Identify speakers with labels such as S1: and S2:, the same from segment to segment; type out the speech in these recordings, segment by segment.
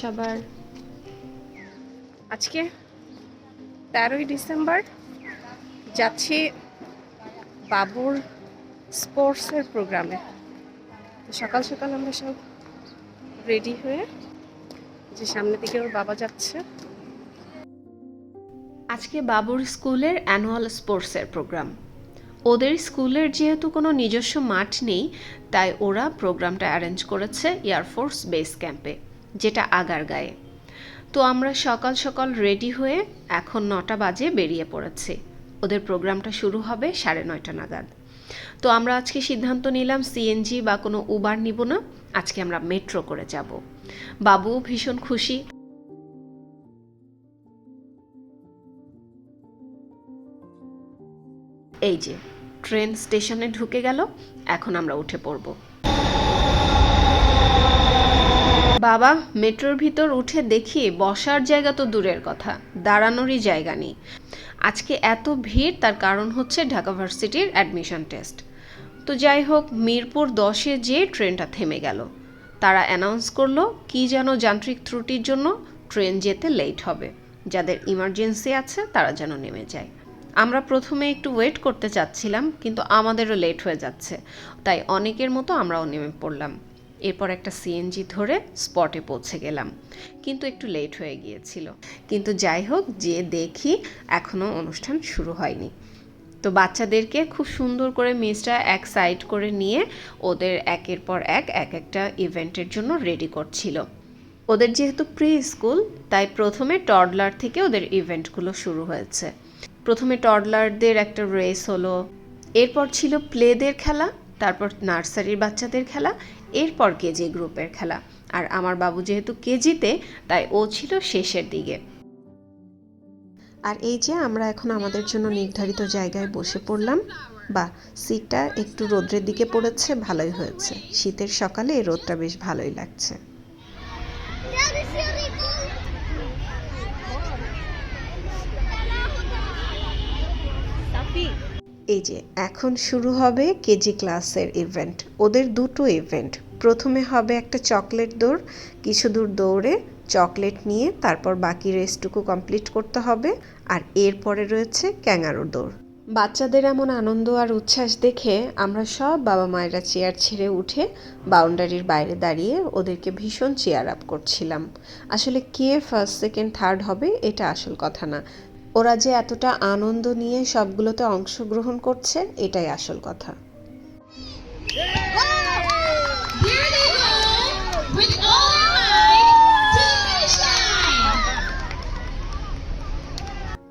S1: সবার।
S2: আজকে তেরোই ডিসেম্বর যাচ্ছি বাবুর স্পোর্টসের প্রোগ্রামে। তো সকাল সকাল আমরা সব রেডি হয়ে যে সামনের দিকে ওর বাবা যাচ্ছে।
S1: আজকে বাবুর স্কুলের অ্যানুয়াল স্পোর্টসের প্রোগ্রাম। ওদের স্কুলের যেহেতু কোনো নিজস্ব মাঠ নেই তাই ওরা প্রোগ্রামটা অ্যারেঞ্জ করেছে এয়ারফোর্স বেস ক্যাম্পে যেটা আগার গায়ে। তো আমরা সকাল সকাল রেডি হয়ে এখন নটা বাজে বেরিয়ে পড়েছি। ওদের প্রোগ্রামটা শুরু হবে সাড়ে নয়টা নাগাদ। তো আমরা আজকে সিদ্ধান্ত নিলাম সিএনজি বা কোনো উবার নিব না। আজকে আমরা মেট্রো করে যাব। বাবু ভীষণ খুশি। এই যে ট্রেন স্টেশনে ঢুকে গেল। এখন আমরা উঠে পড়ব। বাবা মেট্রোর ভিতর উঠে দেখি বসার জায়গা তো দূরের কথা, দাঁড়ানোরই জায়গা নেই। আজকে এত ভিড়, তার কারণ হচ্ছে ঢাকা ভার্সিটির অ্যাডমিশন টেস্ট। তো যাই হোক, মিরপুর দশে যে ট্রেনটা থেমে গেল। তারা অ্যানাউন্স করল, কি যেন যান্ত্রিক ত্রুটির জন্য ট্রেন যেতে লেট হবে। যাদের ইমার্জেন্সি আছে, তারা যেন নেমে যায়। আমরা প্রথমে একটু ওয়েট করতে চাচ্ছিলাম, কিন্তু আমাদেরও লেট হয়ে যাচ্ছে। তাই অনেকের মতো আমরাও নেমে পড়লাম। এরপর একটা সিএনজি ধরে স্পটে পৌঁছে গেলাম। কিন্তু একটু লেট হয়ে গিয়েছিল। কিন্তু যাই হোক যে দেখি এখনও অনুষ্ঠান শুরু হয়নি। তো বাচ্চাদেরকে খুব সুন্দর করে মিসটা এক সাইড করে নিয়ে ওদের একের পর এক এক একটা ইভেন্টের জন্য রেডি করছিল। ওদের যেহেতু প্রি স্কুল তাই প্রথমে টডলার থেকে ওদের ইভেন্টগুলো শুরু হয়েছে। প্রথমে টডলারদের একটা রেস হলো। এরপর ছিল প্লেদের খেলা, তারপর নার্সারির বাচ্চাদের খেলা এরপর কেজি গ্রুপের খেলা। আর আমার বাবু যেহেতু কেজিতে, তাই ও ছিল শেষের দিকে। আর এই যে আমরা এখন আমাদের জন্য নির্ধারিত জায়গায় বসে পড়লাম। বা সিটটা একটু রোদ্রের দিকে পড়েছে, ভালোই হয়েছে। শীতের সকালে রোদটা বেশ ভালোই লাগছে। এই যে, এখন শুরু হবে কেজি ক্লাসের ইভেন্ট ওদের দুটো ইভেন্ট প্রথমে হবে একটা চকলেট দৌড়, কিছু দূর দৌড়ে চকলেট নিয়ে তারপর বাকি রেসটুকু কমপ্লিট করতে হবে, আর এরপরে রয়েছে ক্যাঙ্গারুর দৌড়। বাচ্চাদের এমন আনন্দ আর উচ্ছ্বাস দেখে আমরা সব বাবা মায়েরা চেয়ার ছেড়ে উঠে বাউন্ডারির বাইরে দাঁড়িয়ে ওদেরকে ভীষণ চেয়ার আপ করছিলাম। আসলে কে ফার্স্ট সেকেন্ড থার্ড হবে এটা আসল কথা না। ওরা যে এতটা আনন্দ নিয়ে সবগুলোতে অংশগ্রহণ করছে, এটাই আসল কথা.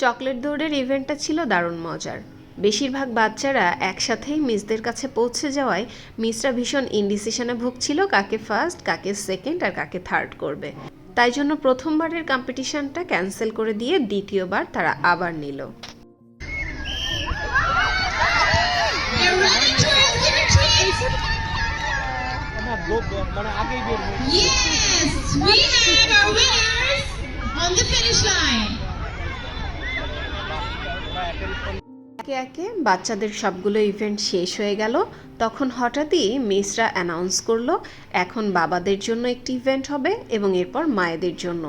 S1: চকলেট দৌড়ের ইভেন্টটা ছিল দারুণ মজার বেশিরভাগ বাচ্চারা একসাথেই মিসদের কাছে পৌঁছে যাওয়ায় মিসরা ভীষণ ইনডিসিশনে ভুগছিল কাকে ফার্স্ট কাকে সেকেন্ড আর কাকে থার্ড করবে তাই জন্য প্রথমবারের কম্পিটিশনটা ক্যান্সেল করে দিয়ে দ্বিতীয়বার তারা আবার নিল। একে একে বাচ্চাদের সবগুলো ইভেন্ট শেষ হয়ে গেল। তখন হঠাৎই মিসরা অ্যানাউন্স করল, এখন বাবাদের জন্য একটি ইভেন্ট হবে এবং এরপর মায়েদের জন্য।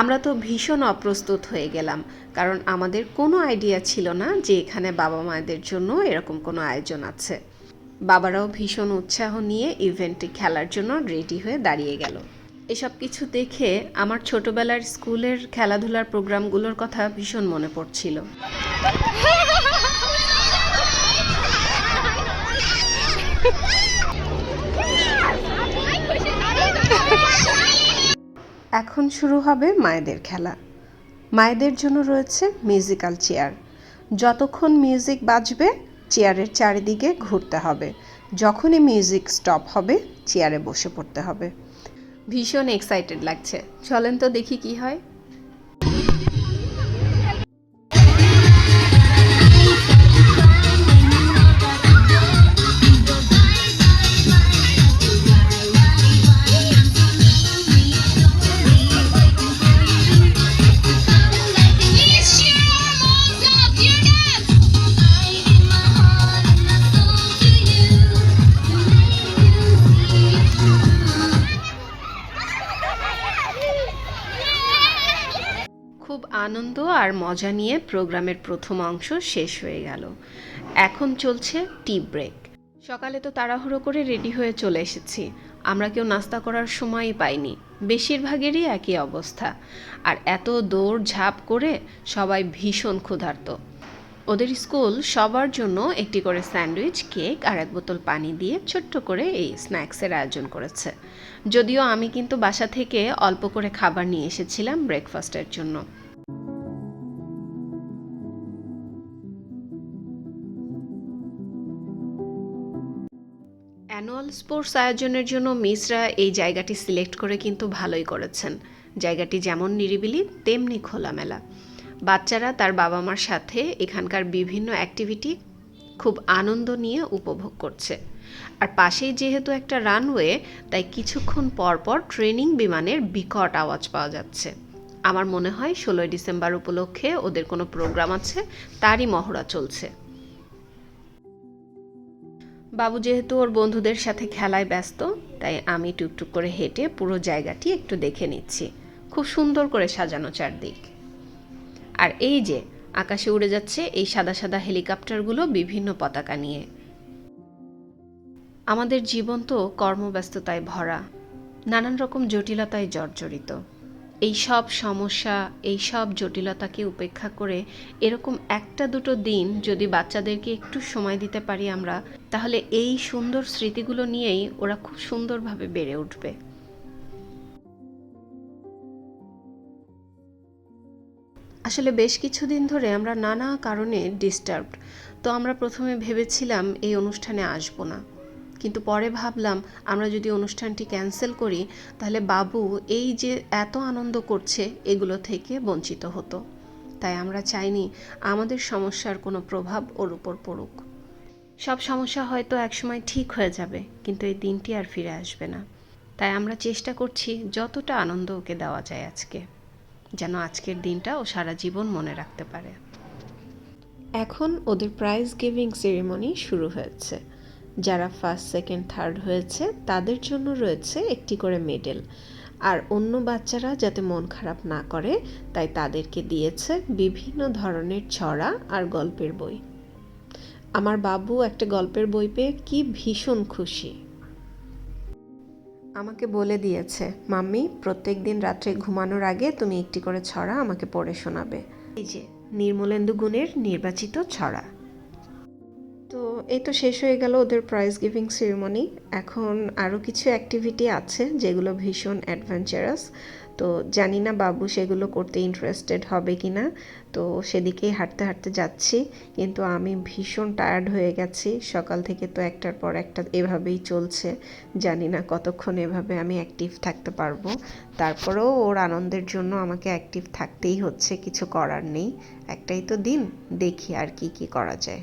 S1: আমরা তো ভীষণ অপ্রস্তুত হয়ে গেলাম, কারণ আমাদের কোনো আইডিয়া ছিল না যে এখানে বাবা মায়েদের জন্য এরকম কোনো আয়োজন আছে। বাবারাও ভীষণ উৎসাহ নিয়ে ইভেন্টটি খেলার জন্য রেডি হয়ে দাঁড়িয়ে গেল। এসব কিছু দেখে আমার ছোটবেলার স্কুলের খেলাধুলার প্রোগ্রামগুলোর কথা ভীষণ মনে পড়ছিল। এখন শুরু হবে মায়েদের খেলা। মায়েদের জন্য রয়েছে মিউজিক্যাল চেয়ার। যতক্ষণ মিউজিক বাজবে, চেয়ারের চারিদিকে ঘুরতে হবে। যখনই মিউজিক স্টপ হবে, চেয়ারে বসে পড়তে হবে। ভীষণ এক্সাইটেড লাগছে। চলেন তো দেখি কি হয়। আনন্দ আর মজা নিয়ে প্রোগ্রামের প্রথম অংশ শেষ হয়ে গেল। এখন চলছে টি ব্রেক। সকালে তো তাড়াহুড়ো করে রেডি হয়ে চলে এসেছি। আমরা কেউ নাস্তা করার সময়ই পাইনি। বেশিরভাগেরই একই অবস্থা। আর এত দৌড় ঝাঁপ করে সবাই ভীষণ ক্ষুধার্ত। ওদের স্কুল সবার জন্য একটি করে স্যান্ডউইচ, কেক আর এক বোতল পানি দিয়ে ছোট্ট করে এই স্ন্যাক্সের আয়োজন করেছে। যদিও আমি কিন্তু বাসা থেকে অল্প করে খাবার নিয়ে এসেছিলাম ব্রেকফাস্টের জন্য। স্পোর্টস আয়োজনের জন্য মিসরা এই জায়গাটি সিলেক্ট করে কিন্তু ভালোই করেছেন। জায়গাটি যেমন নিরিবিলি, তেমনি খোলামেলা। বাচ্চারা তার বাবা মার সাথে এখানকার বিভিন্ন অ্যাক্টিভিটি খুব আনন্দ নিয়ে উপভোগ করছে। আর পাশেই যেহেতু একটা রানওয়ে, তাই কিছুক্ষণ পর পর ট্রেনিং বিমানের বিকট আওয়াজ পাওয়া যাচ্ছে। আমার মনে হয় ষোলোই ডিসেম্বর উপলক্ষে ওদের কোনো প্রোগ্রাম আছে, তারই মহড়া চলছে। বাবু যেহেতু ওর বন্ধুদের সাথে খেলায় ব্যস্ত, তাই আমি টুকটুক করে হেঁটে পুরো জায়গাটি একটু দেখে নিচ্ছি। খুব সুন্দর করে সাজানো চারদিক। আর এই যে, আকাশে উড়ে যাচ্ছে এই সাদা সাদা হেলিকপ্টারগুলো বিভিন্ন পতাকা নিয়ে। আমাদের জীবন তো কর্মব্যস্ততায় ভরা, নানান রকম জটিলতায় জর্জরিত। এই সব সমস্যা এই সব জটিলতাকে উপেক্ষা করে এরকম একটা দুটো দিন যদি বাচ্চাদেরকে একটু সময় দিতে পারি আমরা, তাহলে এই সুন্দর স্মৃতিগুলো নিয়েই ওরা খুব সুন্দরভাবে বেড়ে উঠবে। আসলে বেশ কিছুদিন ধরে আমরা নানা কারণে ডিস্টার্বড তো আমরা প্রথমে ভেবেছিলাম এই অনুষ্ঠানে আসব না। কিন্তু পরে ভাবলাম, আমরা যদি অনুষ্ঠানটি ক্যান্সেল করি, তাহলে বাবু এই যে এত আনন্দ করছে, এগুলো থেকে বঞ্চিত হতো। তাই আমরা চাইনি আমাদের সমস্যার কোনো প্রভাব ওর উপর পড়ুক। সব সমস্যা হয়তো একসময় ঠিক হয়ে যাবে, কিন্তু এই দিনটি আর ফিরে আসবে না। তাই আমরা চেষ্টা করছি যতটা আনন্দ ওকে দেওয়া যায় আজকে, যেন আজকের দিনটা ও সারা জীবন মনে রাখতে পারে। এখন ওদের প্রাইজ গিভিং সেরিমনি শুরু হয়েছে। যারা ফার্স্ট সেকেন্ড থার্ড হয়েছে, তাদের জন্য রয়েছে একটি করে মেডেল আর অন্য বাচ্চারা যাতে মন খারাপ না করে, তাই তাদেরকে দিয়েছে বিভিন্ন ধরনের ছড়া আর গল্পের বই। আমার বাবু একটা গল্পের বই পেয়ে কি ভীষণ খুশি। আমাকে বলে দিয়েছে, মাম্মি, প্রত্যেক দিন রাত্রে ঘুমানোর আগে তুমি একটি করে ছড়া আমাকে পড়ে শোনাবে। এই যে, নির্মলেন্দু গুণের নির্বাচিত ছড়া। তো এই তো শেষ হয়ে গেল ওদের প্রাইজ গিভিং সেরিমনি এখন আরও কিছু অ্যাক্টিভিটি আছে যেগুলো ভীষণ অ্যাডভেঞ্চারাস তো জানি না বাবু সেগুলো করতে ইন্টারেস্টেড হবে কি না তো সেদিকেই হাঁটতে হাঁটতে যাচ্ছি, কিন্তু আমি ভীষণ টায়ার্ড হয়ে গেছি। সকাল থেকে তো একটার পর একটা এভাবেই চলছে। জানি না কতক্ষণ এভাবে আমি অ্যাক্টিভ থাকতে পারব। তারপরেও ওর আনন্দের জন্য আমাকে অ্যাক্টিভ থাকতেই হচ্ছে, কিছু করার নেই। একটাই তো দিন, দেখি আর কি কি করা যায়।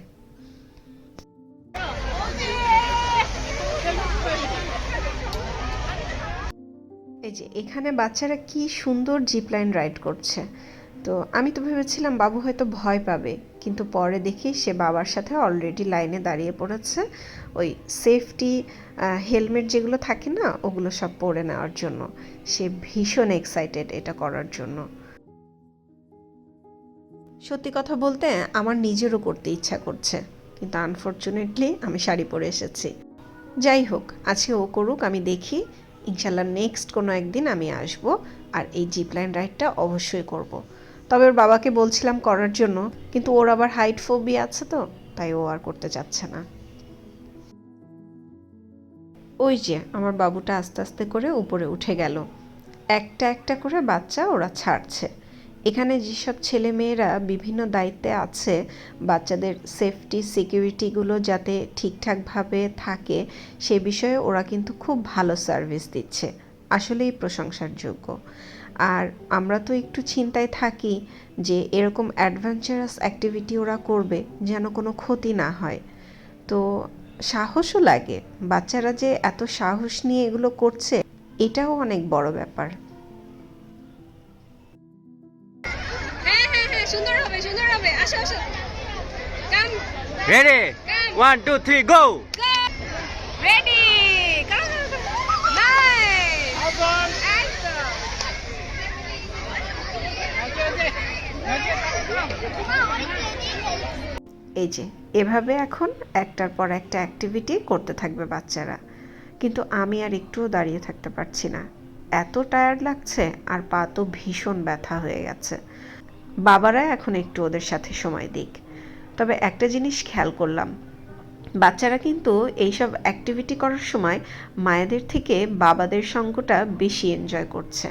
S1: এই যে এখানে বাচ্চারা কি সুন্দর জিপ লাইন রাইড করছে। তো আমি তো ভেবেছিলাম বাবু হয়তো ভয় পাবে, কিন্তু পরে দেখি সে বাবার সাথে অলরেডি লাইনে দাঁড়িয়ে পড়েছে। ওই সেফটি হেলমেট যেগুলো থাকে না, ওগুলো সব পরে নেওয়ার জন্য। সে ভীষণ এক্সাইটেড এটা করার জন্য। সত্যি কথা বলতে আমার নিজেরও করতে ইচ্ছা করছে, কিন্তু আনফর্চুনেটলি আমি শাড়ি পরে এসেছি। যাই হোক, আজকে ও করুক, আমি দেখি। ইনশাল্লাহ নেক্সট কোনো একদিন আমি আসব আর এই জিপ লাইন রাইডটা অবশ্যই করব। তবে ওর বাবাকে বলছিলাম করার জন্য, কিন্তু ওর আবার হাইট ফোবি আছে তো, তাই ও আর করতে চাচ্ছে না। ওই যে, আমার বাবুটা আস্তে আস্তে করে উপরে উঠে গেল। একটা একটা করে বাচ্চা ওরা ছাড়ছে। এখানে যেসব ছেলে মেয়েরা বিভিন্ন দায়িত্বে আছে, বাচ্চাদের সেফটি সিকিউরিটিগুলো যাতে ঠিকঠাকভাবে থাকে, সে বিষয়ে ওরা কিন্তু খুব ভালো সার্ভিস দিচ্ছে। আসলেই প্রশংসার যোগ্য। আর আমরা তো একটু চিন্তায় থাকি যে এরকম অ্যাডভেঞ্চারাস অ্যাক্টিভিটি ওরা করবে যেন কোনো ক্ষতি না হয়। তো সাহসও লাগে। বাচ্চারা যে এত সাহস নিয়ে এগুলো করছে, এটাও অনেক বড় ব্যাপার।
S2: সুন্দর হবে সুন্দর হবে। আসো আসো। Come
S3: ready one two three go
S2: ready
S1: এই যে এভাবে এখন একটার পর একটা অ্যাক্টিভিটি করতে থাকবে বাচ্চারা। কিন্তু আমি আর একটুও দাঁড়িয়ে থাকতে পারছি না। এত টায়ার্ড লাগছে আর পা তো ভীষণ ব্যথা হয়ে গেছে। বাবারা এখন একটু ওদের সাথে সময় দিক। তবে একটা জিনিস খেয়াল করলাম, বাচ্চারা কিন্তু এইসব অ্যাক্টিভিটি করার সময় মায়েদের থেকে বাবাদের সঙ্গটা বেশি এনজয় করছে।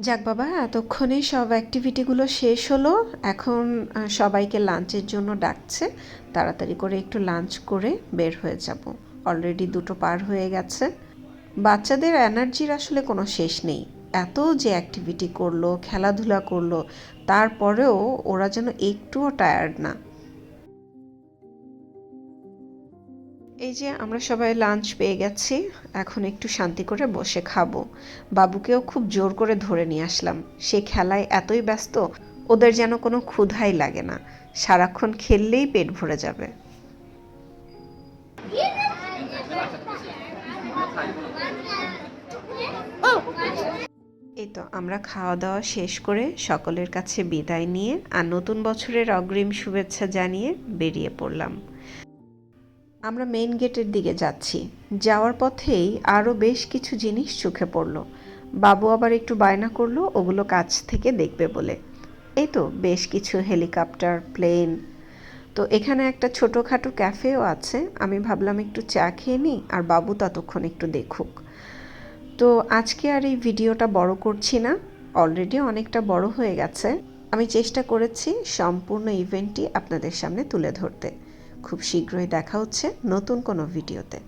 S1: যাক বাবা, এতক্ষণে সব অ্যাক্টিভিটিগুলো শেষ হলো। এখন সবাইকে লাঞ্চের জন্য ডাকছে। তাড়াতাড়ি করে একটু লাঞ্চ করে বের হয়ে যাব। অলরেডি দুটো পার হয়ে গেছে। বাচ্চাদের এনার্জির আসলে কোনো শেষ নেই। এত যে অ্যাক্টিভিটি করল, খেলাধুলা করল, তারপরেও ওরা যেন একটুও টায়ার্ড না। এই যে আমরা সবাই লাঞ্চ পেয়ে গেছি, এখন একটু শান্তি করে বসে খাব। বাবুকেও খুব জোর করে ধরে নিয়ে আসলাম। সে খেলায় এতই ব্যস্ত, ওদের যেন কোনো ক্ষুধাই লাগে না। সারাক্ষণ খেললেই পেট ভরে যাবে। এই তো আমরা খাওয়া দাওয়া শেষ করে সকলের কাছে বিদায় নিয়ে আর নতুন বছরের অগ্রিম শুভেচ্ছা জানিয়ে বেরিয়ে পড়লাম। আমরা মেইন গেটের দিকে যাচ্ছি। যাওয়ার পথেই আরও বেশ কিছু জিনিস চোখে পড়ল। বাবু আবার একটু বায়না করল, ওগুলো কাছ থেকে দেখবে বলে। এই তো বেশ কিছু হেলিকপ্টার, প্লেন। তো এখানে একটা ছোটোখাটো ক্যাফেও আছে। আমি ভাবলাম একটু চা খেয়ে নিই, আর বাবু ততক্ষণ একটু দেখুক। তো আজকে আর এই ভিডিওটা বড় করছি না। অলরেডি অনেকটা বড় হয়ে গেছে। আমি চেষ্টা করেছি সম্পূর্ণ ইভেন্টটি আপনাদের সামনে তুলে ধরতে। খুব শীঘ্রই দেখা হচ্ছে নতুন কোনো ভিডিওতে।